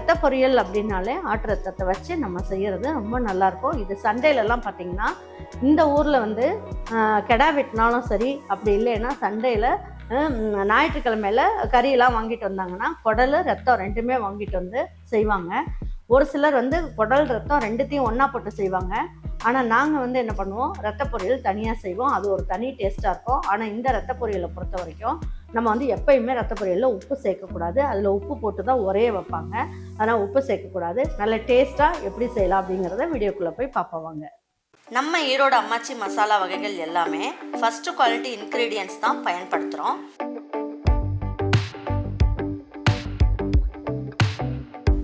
ரத்த பொரியல் அப்படின்னாலே ஆட்டு ரத்தத்தை வச்சு நம்ம செய்கிறது ரொம்ப நல்லாயிருக்கும். இது சண்டேலலாம் பார்த்தீங்கன்னா இந்த ஊரில் வந்து கெடா வெட்டினாலும் சரி அப்படி இல்லைன்னா சண்டையில் ஞாயிற்றுக்கிழமையில கறியெல்லாம் வாங்கிட்டு வந்தாங்கன்னா குடல் ரத்தம் ரெண்டுமே வாங்கிட்டு வந்து செய்வாங்க. ஒரு சிலர் வந்து குடல் ரத்தம் ரெண்டுத்தையும் ஒன்றா போட்டு செய்வாங்க. ஆனால் நாங்கள் வந்து என்ன பண்ணுவோம் ரத்த பொரியல் தனியாக செய்வோம். அது ஒரு தனி டேஸ்ட்டாக இருக்கும். ஆனால் இந்த ரத்த பொரியலை பொறுத்த வரைக்கும் நம்ம வந்து எப்பயுமே ரத்த பொரியலில் உப்பு சேர்க்கக்கூடாது. அதில் உப்பு போட்டு தான் ஒரே வைப்பாங்க. ஆனால் உப்பு சேர்க்கக்கூடாது. நல்ல டேஸ்ட்டாக எப்படி செய்யலாம் அப்படிங்கிறத வீடியோக்குள்ளே போய் பார்ப்பவாங்க நம்ம ஈரோடு அம்மாச்சி மசாலா வகைகள் எல்லாமே ஃபஸ்ட்டு குவாலிட்டி இன்க்ரீடியன்ஸ் தான் பயன்படுத்துகிறோம்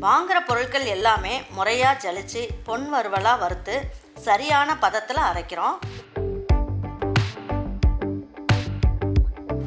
வாங்குகிற பொருட்கள் எல்லாமே முறையாக ஜலிச்சு பொன் வறுவலாக வறுத்து சரியான பதத்தில் அரைக்கிறோம்.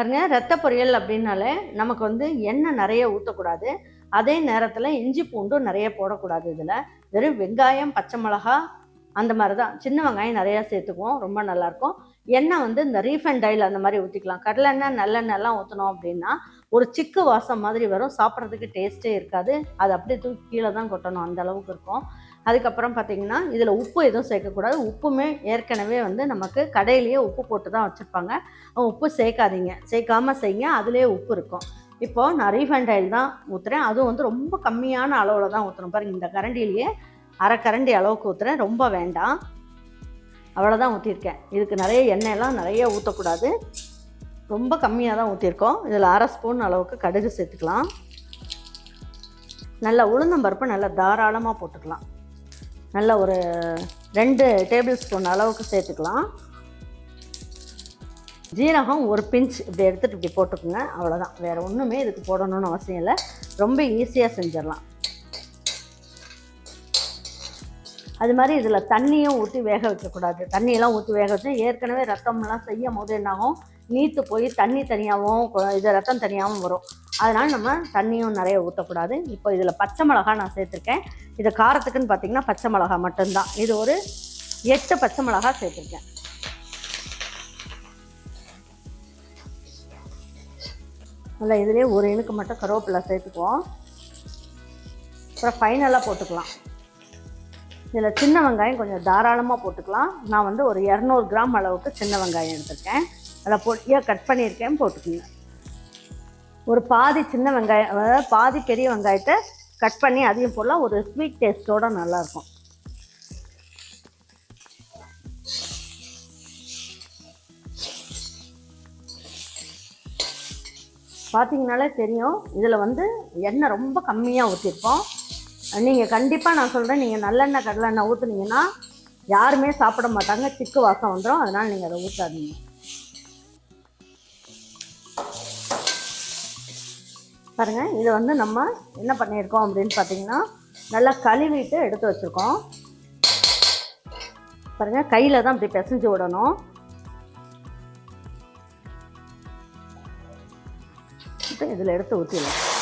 பாருங்கள் ரத்த பொரியல் அப்படின்னாலே நமக்கு வந்து எண்ணெய் நிறைய ஊற்றக்கூடாது அதே நேரத்தில் இஞ்சி பூண்டும் நிறைய போடக்கூடாது இதில். வெறும் வெங்காயம் பச்சை மிளகா அந்த மாதிரி தான் சின்ன வெங்காயம் நிறையா சேர்த்துக்குவோம் ரொம்ப நல்லாயிருக்கும். எண்ணெய் வந்து இந்த ரீஃபைண்ட் ஆயில் அந்த மாதிரி ஊற்றிக்கலாம் கடலெண்ணெய் நல்லெண்ணெய்லாம் ஊற்றினோம் அப்படின்னா ஒரு சிக்கு வாசம் மாதிரி வரும். சாப்பிட்றதுக்கு டேஸ்ட்டே இருக்காது. அது அப்படியே தூக்கி கீழே தான் கொட்டணும். அந்த அளவுக்கு இருக்கும். அதுக்கப்புறம் பார்த்திங்கன்னா இதில் உப்பு எதுவும் சேர்க்கக்கூடாது. உப்புமே ஏற்கனவே வந்து நமக்கு கடையிலேயே உப்பு போட்டு தான் வச்சுருப்பாங்க. உப்பு சேர்க்காதீங்க. சேர்க்காம செய்யுங்க. அதுலேயே உப்பு இருக்கும். இப்போது நான் ரீஃபைண்ட் ஆயில் தான் ஊற்றுறேன் அதுவும் வந்து ரொம்ப கம்மியான அளவில் தான் ஊற்றணும் பாருங்கள் இந்த கரண்டிலேயே அரை கரண்டி அளவுக்கு ஊற்றுறேன் ரொம்ப வேண்டாம். அவ்வளோதான் ஊற்றிருக்கேன் இதுக்கு நிறைய எண்ணெயெல்லாம் நிறைய ஊற்றக்கூடாது ரொம்ப கம்மியாக தான் ஊற்றிருக்கோம் இதில் அரை ஸ்பூன் அளவுக்கு கடுகு சேர்த்துக்கலாம். நல்லா உளுந்தம்பருப்பு நல்லா தாராளமாக போட்டுக்கலாம். நல்ல ஒரு ரெண்டு டேபிள் ஸ்பூன் அளவுக்கு சேர்த்துக்கலாம். ஜீரகம் ஒரு பிஞ்ச் இப்படி எடுத்துகிட்டு இப்படி போட்டுக்கோங்க. அவ்வளோதான் வேறு ஒன்றுமே இதுக்கு போடணும்னு அவசியம் இல்லை. ரொம்ப ஈஸியாக செஞ்சிடலாம். அது மாதிரி இதில் தண்ணியும் ஊற்றி வேக வைக்கக்கூடாது. தண்ணியெல்லாம் ஊற்றி வேக வச்சு ஏற்கனவே ரத்தம்லாம் செய்யும் போது என்னாகும் நீத்து போய் தண்ணி தனியாகவும் இது ரத்தம் தனியாகவும் வரும். அதனால் நம்ம தண்ணியும் நிறைய ஊற்றக்கூடாது இப்போ இதில் பச்சை மிளகா நான் சேர்த்துருக்கேன். இது காரத்துக்குன்னு பார்த்தீங்கன்னா பச்சை மிளகா மட்டும்தான். இது ஒரு எட்டு பச்சை மிளகா சேர்த்துருக்கேன். நல்லா இதுலேயே ஒரு இனுக்கு மட்டும் கருவேப்பிலை சேர்த்துக்குவோம். அப்புறம் ஃபைனலாக போட்டுக்கலாம். இதில் சின்ன வெங்காயம் கொஞ்சம் தாராளமாக போட்டுக்கலாம். நான் வந்து ஒரு இரநூறு கிராம் அளவுக்கு சின்ன வெங்காயம் எடுத்திருக்கேன். அதை பொட்டியாக கட் பண்ணியிருக்கேன் போட்டுக்கோங்க. ஒரு பாதி சின்ன வெங்காயம் அதாவது பாதி பெரிய வெங்காயத்தை கட் பண்ணி அதையும் போடலாம். ஒரு ஸ்வீட் டேஸ்ட்டோட நல்லாயிருக்கும். பார்த்தீங்கனாலே தெரியும். இதில் வந்து எண்ணெய் ரொம்ப கம்மியாக ஊற்றிருப்போம் நீங்கள் கண்டிப்பாக நான் சொல்கிறேன் நீங்கள் நல்லெண்ணெய் கடலெண்ணெய் ஊற்றுனீங்கன்னா யாருமே சாப்பிட மாட்டாங்க சிக்கு வாசம் வந்துடும் அதனால் நீங்கள் அதை ஊற்றாதீங்க பாருங்கள் இதை வந்து நம்ம என்ன பண்ணியிருக்கோம் அப்படின்னு பார்த்தீங்கன்னா நல்லா கழுவிட்டு எடுத்து வச்சுருக்கோம். பாருங்கள் கையில் தான் அப்படி பிசைஞ்சு விடணும். இதில் எடுத்து ஊற்றிடலாம்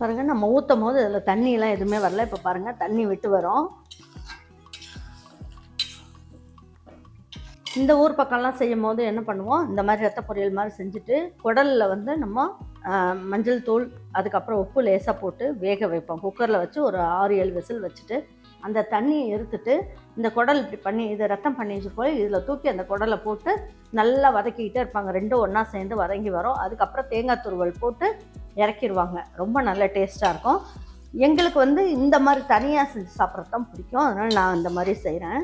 பாருங்கள் நம்ம ஊற்றும் போது இதில் தண்ணியெல்லாம் எதுவுமே வரல. இப்போ பாருங்கள் தண்ணி விட்டு வரும். இந்த ஊர் பக்கம்லாம் செய்யும் போது என்ன பண்ணுவோம் இந்த மாதிரி ரத்த பொரியல் மாதிரி செஞ்சுட்டு குடலில் வந்து நம்ம மஞ்சள் தூள் அதுக்கப்புறம் உப்பு லேசாக போட்டு வேக வைப்போம். குக்கரில் வச்சு ஒரு ஆறு ஏழு விசில் வச்சுட்டு அந்த தண்ணியை எடுத்துட்டு இந்த குடல் இப்படி பண்ணி இதை ரத்தம் பண்ணி போய் இதில் தூக்கி அந்த குடலை போட்டு நல்லா வதக்கிக்கிட்டே இருப்பாங்க. ரெண்டும் ஒன்றா சேர்ந்து வதங்கி வரும். அதுக்கப்புறம் தேங்காய் துருவல் போட்டு இறக்கிடுவாங்க ரொம்ப நல்ல டேஸ்ட்டாக இருக்கும். எங்களுக்கு வந்து இந்த மாதிரி தனியாக செஞ்சு சாப்பிட்றது தான் பிடிக்கும். அதனால் நான் இந்த மாதிரி செய்கிறேன்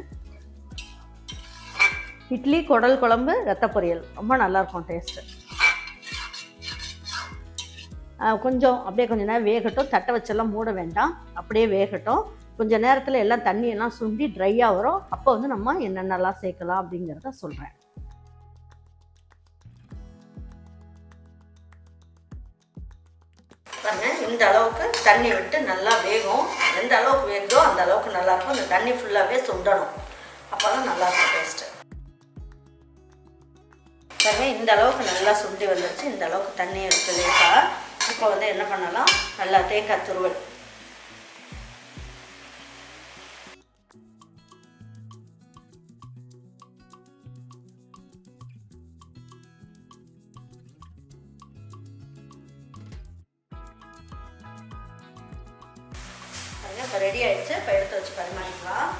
இட்லி குடல் குழம்பு ரத்த பொரியல். ரொம்ப நல்லாயிருக்கும் டேஸ்ட்டு கொஞ்சம் அப்படியே கொஞ்ச நேரம் வேகட்டும். தட்டை வச்செல்லாம் மூட வேண்டாம். அப்படியே வேகட்டும். கொஞ்ச நேரத்தில் எல்லாம் தண்ணியெல்லாம் சுண்டி ட்ரையாக வரும். அப்போ வந்து நம்ம என்னென்னலாம் சேர்க்கலாம் அப்படிங்கிறத சொல்கிறேன் இந்த அளவுக்கு தண்ணி விட்டு நல்லா வேகும். எந்த அளவுக்கு வேகுதோ அந்த அளவுக்கு நல்லா இருக்கும். இந்த தண்ணி ஃபுல்லாகவே சுண்டணும். அப்போ தான் நல்லா இருக்கும் டேஸ்ட்டு இந்த அளவுக்கு நல்லா சுண்டி வந்துருச்சு. இந்த அளவுக்கு தண்ணி எடுத்து லேசா. இப்போ வந்து என்ன பண்ணலாம்? நல்லா தேங்காய் துருவல். இப்போ ரெடி ஆயிடுச்சு. இப்போ எடுத்து வச்சு பரிமாறிக்கலாம்.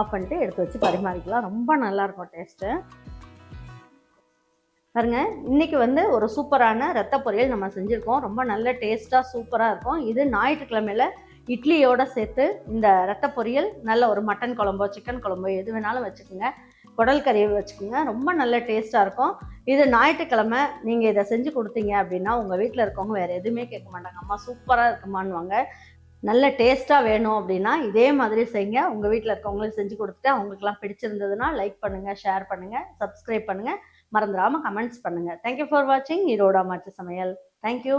ஆஃப் பண்ணிட்டு எடுத்து வச்சு பரிமாறிக்கலாம். ரொம்ப நல்லா இருக்கும் டேஸ்ட்டு பாருங்க இன்னைக்கு வந்து ஒரு சூப்பரான ரத்த பொரியல் நம்ம செஞ்சுருக்கோம். ரொம்ப நல்ல டேஸ்ட்டாக சூப்பராக இருக்கும். இது ஞாயிற்றுக்கிழமையில இட்லியோடு சேர்த்து இந்த ரத்த பொரியல் நல்ல ஒரு மட்டன் குழம்போ சிக்கன் குழம்போ எது வேணாலும் வச்சுக்கோங்க. குடல் கறி வச்சுக்கோங்க. ரொம்ப நல்ல டேஸ்ட்டாக இருக்கும். இது ஞாயிற்றுக்கிழமை நீங்கள் இதை செஞ்சு கொடுத்தீங்க அப்படின்னா உங்கள் வீட்டில் இருக்கவங்க வேறு எதுவுமே கேட்க மாட்டாங்க. அம்மா சூப்பராக இருக்குமான்னுவாங்க. நல்ல டேஸ்ட்டாக வேணும் அப்படின்னா இதே மாதிரி செய்யுங்க. உங்கள் வீட்டில் இருக்கவங்களுக்கு செஞ்சு கொடுத்துட்டு அவங்களுக்குலாம் பிடிச்சிருந்ததுன்னா லைக் பண்ணுங்கள் ஷேர் பண்ணுங்கள் சப்ஸ்கிரைப் பண்ணுங்கள் மறந்துடாமல் கமெண்ட்ஸ் பண்ணுங்கள் தேங்க்யூ ஃபார் வாட்சிங் ஈரோடா மாற்று சமையல். தேங்க்யூ